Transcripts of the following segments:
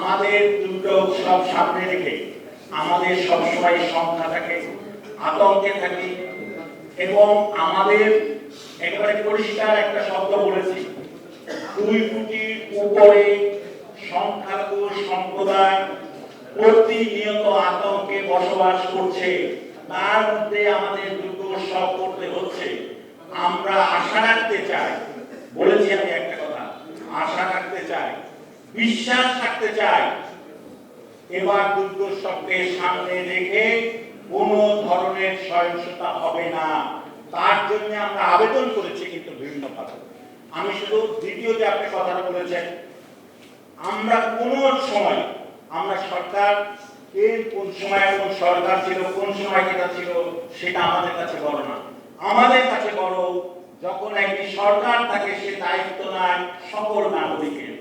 আমাদের দুটো উৎসব সামনে রেখে আমাদের সবসময় সংখ্যাটাকে আতঙ্কে থাকি এবং আমাদের একেবারে পরিষ্কার একটা শব্দ বলেছি। দুই কোটির উপরে সংখ্যালঘু সম্প্রদায় প্রতিনিয়ত আতঙ্কে বসবাস করছে। তার মধ্যে আমাদের দুটো উৎসব করতে হচ্ছে। আমরা আশা রাখতে চাই বলেছি আমি একটা কথা আশা রাখতে চাই বিশ্বাস রাখতে চাই। এবার দুর্গোৎসবকে সামনে রেখে কোনো ধরনের সহিংসতা হবে না। তার জন্য আমরা আবেদন করেছি কিন্তু বিভিন্ন ভাবে আমি শুধু দ্বিতীয়তে আপনি কথাটা বলেছেন। আমরা কোন সময়, আমরা সরকার এর কোন সময় কোন সরকার ছিল, কোন সময় যেটা ছিল, সেটা আমাদের কাছে বড় না। আমাদের কাছে বড় যখন একটি সরকার থাকে, সে দায়িত্ব নেয় সকল নাগরিকের।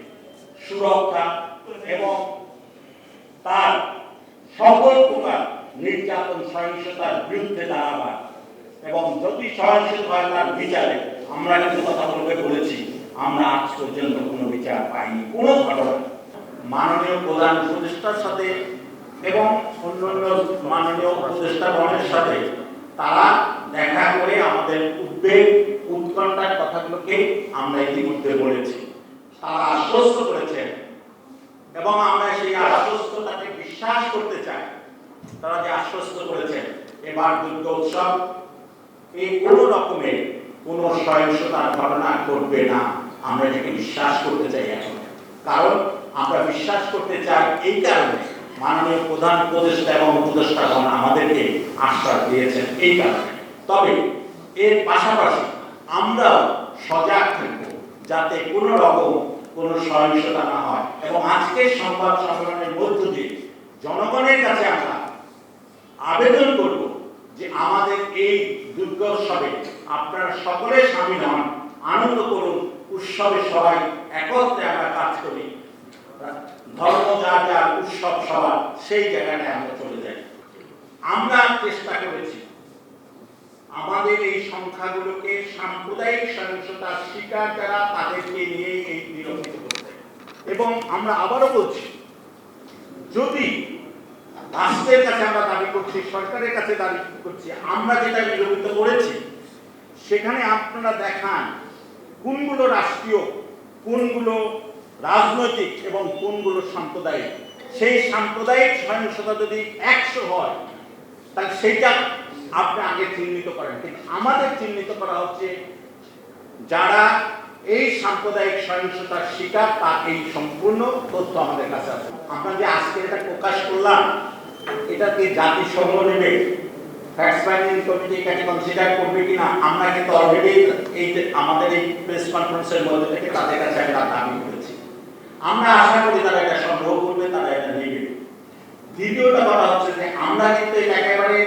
সুরক্ষা এবং তার সকল প্রকার নির্যাতন সহিংসতার বিরুদ্ধে দাঁড়াবার এবং যদি সহিংসতা তার বিচারে, আমরা কিন্তু কথা বলবে বলেছি, আমরা আজ পর্যন্ত কোনো বিচার পাইনি, কোনো ঘটনা মাননীয় প্রধান উপদেষ্টার সাথে এবং অন্যান্য মাননীয় উপদেষ্টাগণের সাথে তারা দেখা করে আমাদের উদ্বেগ, উৎকণ্ঠার কথাগুলোকে আমরা ইতিমধ্যে বলেছি। তারা আশ্বস্ত করেছেন। এবং আমরা সেই আশ্বস্ততাকে বিশ্বাস করতে চাই। তারা যে আশ্বস্ত করেছেন, এবার দুর্গা উৎসব এই কোনো রকমের কোনো সহিংসতার ঘটনা ঘটবে না। আমরা এটাকে বিশ্বাস করতে চাই এখন। কারণ আমরা বিশ্বাস করতে চাই এই কারণে মাননীয় প্রধান উপদেষ্টা এবং উপদেষ্টাগণ আমাদেরকে আশ্বাস দিয়েছেন এই কারণে। তবে এর পাশাপাশি আমরা সজাগ থাকব। যাতে কোনো রকম কোনো সহিংসতা না হয়। এবং আজকের সংবাদ সম্মেলনের মধ্য দিয়ে জনগণের কাছে আমরা আবেদন করব যে আমাদের এই দুর্গোৎসবে আপনারা সকলে সামিল হন, আনন্দ করুন, উৎসবে সবাই একত্রে আমরা কাজ করি। ধর্ম যা যা উৎসব সবার সেই জায়গাটায় আমরা চলে যাই। আমরা চেষ্টা করেছি আমাদের এই সংখ্যাগুলোকে সাম্প্রদায়িক সহিংসতার শিকার যারা, তাদেরকে নিয়ে এই নিরূপিত করতে এবং আমরা আবারও বলছি, যদি রাষ্ট্রের কাছে আমরা দাবি করছি, সরকারের কাছে দাবি করছি, আমরা যেটা নিরূপিত করেছি, সেখানে আপনারা দেখান কোনগুলো রাষ্ট্রীয়, কোনগুলো রাজনৈতিক এবং কোনগুলো সাম্প্রদায়িক। সেই সাম্প্রদায়িক সহিংসতা যদি একশো হয়, তাহলে সেইটা আপনি আগে চিহ্নিত করেন। কিন্তু আমাদের চিহ্নিত করা হচ্ছে যারা এই সাম্প্রদায়িক সহিংসতার শিকার তা এই সম্পূর্ণ তথ্য আমাদের কাছে আছে। আমরা যে আজকে এটা প্রকাশ করলাম এটাকে জাতিসংঘ নেবে? ফ্যাক্ট ফাইন্ডিং কমিটি এটাকে কনসিডার করবে কিনা? আমরা কিন্তু অলরেডি এই আমাদের এই প্রেস কনফারেন্সের মধ্যে থেকে তাদের কাছে একটা দাবি করেছি। আমরা আশা করি তারা এটা সংগ্রহ করবে তারা এটা নেবে দ্বিতীয়টা বলা হচ্ছে যে আমরা কিন্তু এটা একেবারে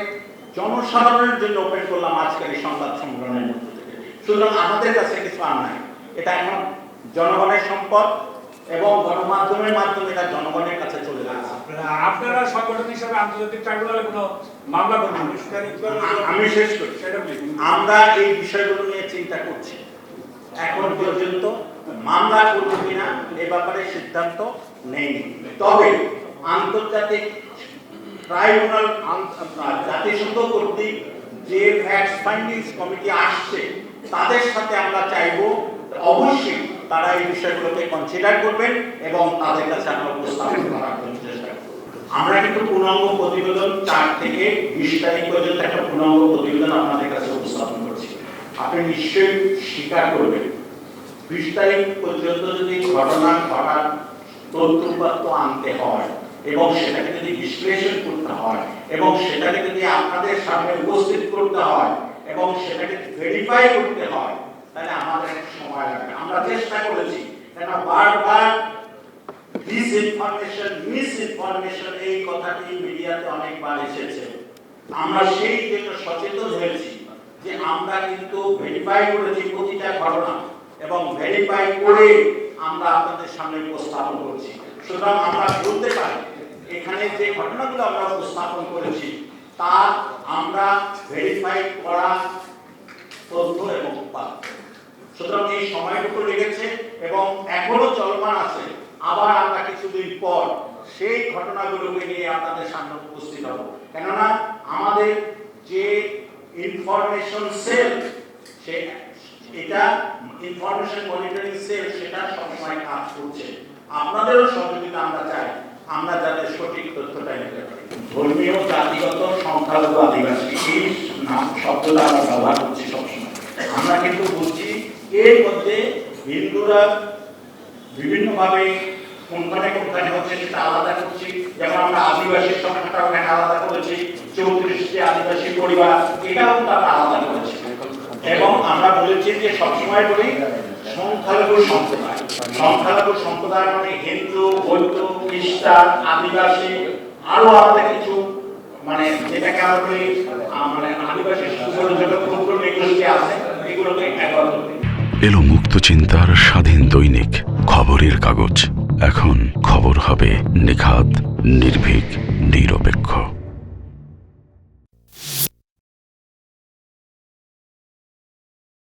জনসাধারণের জন্য ওপেন করলাম আজকের এই সংবাদ সম্মেলনের মধ্যে থেকে। সুতরাং আমাদের কাছে কিছু আর নাই। এটা এখন জনগণের সম্পদ এবং গণমাধ্যমের মাধ্যমে এটা জনগণের কাছে চলে যাচ্ছে। আপনারা সংগঠন হিসাবে আন্তর্জাতিক ট্রাইব্যুনালে কোনো মামলা করবেন আমি শেষ করি। আমরা এই বিষয়গুলো নিয়ে চিন্তা করছি। এখন পর্যন্ত মামলা করব কিনা এ ব্যাপারে সিদ্ধান্ত নেইনি। তবে আন্তর্জাতিক ট্রাইব্যুনাল জাতিসংঘ কর্তৃক যে ফ্যাক্ট ফাইন্ডিংস কমিটি আসছে, তাদের সাথে আমরা চাইব অবশ্যই তারা এই বিষয়গুলোকে কনসিডার করবেন এবং তাদের কাছে আমরা উপস্থাপন করার চেষ্টা করব। আমরা কিন্তু পূর্ণাঙ্গ প্রতিবেদন চার থেকে বিশ তারিখ পর্যন্ত একটা পূর্ণাঙ্গ প্রতিবেদন আপনাদের কাছে উপস্থাপন করছি। আপনি নিশ্চয়ই স্বীকার করবেন। বিশ তারিখ পর্যন্ত যদি ঘটনা, ঘটার তথ্যপাত্র আনতে হয় এবং সেটাকে যদি বিশ্লেষণ করতে হয়, এবং সেটাকে যদি আপনাদের সামনে উপস্থিত করতে হয়, এবং সেটাকে ভেরিফাই করতে হয়, তাহলে আমাদের একটু সময় লাগবে। আমরা চেষ্টা করেছি, কেন বারবার ডিসইনফরমেশন মিসইনফরমেশন এই কথাটি মিডিয়াতে অনেকবার এসেছে। আমরা সেই জন্য সচেতন হয়েছি যে আমরা কিন্তু ভেরিফাই করেছি প্রতিটা ঘটনা, এবং ভেরিফাই করে আমরা আপনাদের সামনে উপস্থাপন করছি। সুতরাং আমরা বলতে পারি এখানে যে ঘটনাগুলো আমরা উপস্থাপন করেছি তা আমরা ভেরিফাই করা তথ্য এবং উপাত্ত সুতরাং এই সময়টুকু লেগেছে এবং এখনও চলমান আছে। আবার আমরা কিছুদিন পর সেই ঘটনাগুলোকে নিয়ে আপনাদের সামনে উপস্থিত হব। কেননা আমাদের যে ইনফরমেশন সেল সে এটা ইনফরমেশন মনিটরিং সেল সেটা সবসময় কাজ করছে। আপনাদেরও সহযোগিতা আমরা চাই। আমরা যাতে সঠিক তথ্যটা নিতে ধর্মীয়, জাতিগত, সংখ্যালঘু, আদিবাসী এই নাম, শব্দটা আমরা ব্যবহার করছি সবসময়। আমরা কিন্তু বুঝছি এর মধ্যে হিন্দুরা বিভিন্নভাবে কোনখানে কোনখানে হচ্ছে সেটা আলাদা করছি। যেমন আমরা আদিবাসী সংখ্যাটা ওখানে আলাদা করেছি, চৌত্রিশটি আদিবাসী পরিবার, এটাও তারা আলাদা করেছে। এবং আমরা বলেছি যে সবসময় বলি সংখ্যালঘু সম্প্রদায়। সংখ্যালঘু সম্প্রদায় মানে হিন্দু, বৌদ্ধ, খ্রিস্টান, আদিবাসী, আরও আলাদা কিছু মানে যেটাকে আমরা বলি মানে আদিবাসী ক্ষুদ্র নিগোষ্ঠী আছে, এগুলোকে এলো মুক্ত চিন্তার স্বাধীন দৈনিক, খবরের কাগজ। এখন খবর হবে নিখাত, নির্ভীক, নিরপেক্ষ।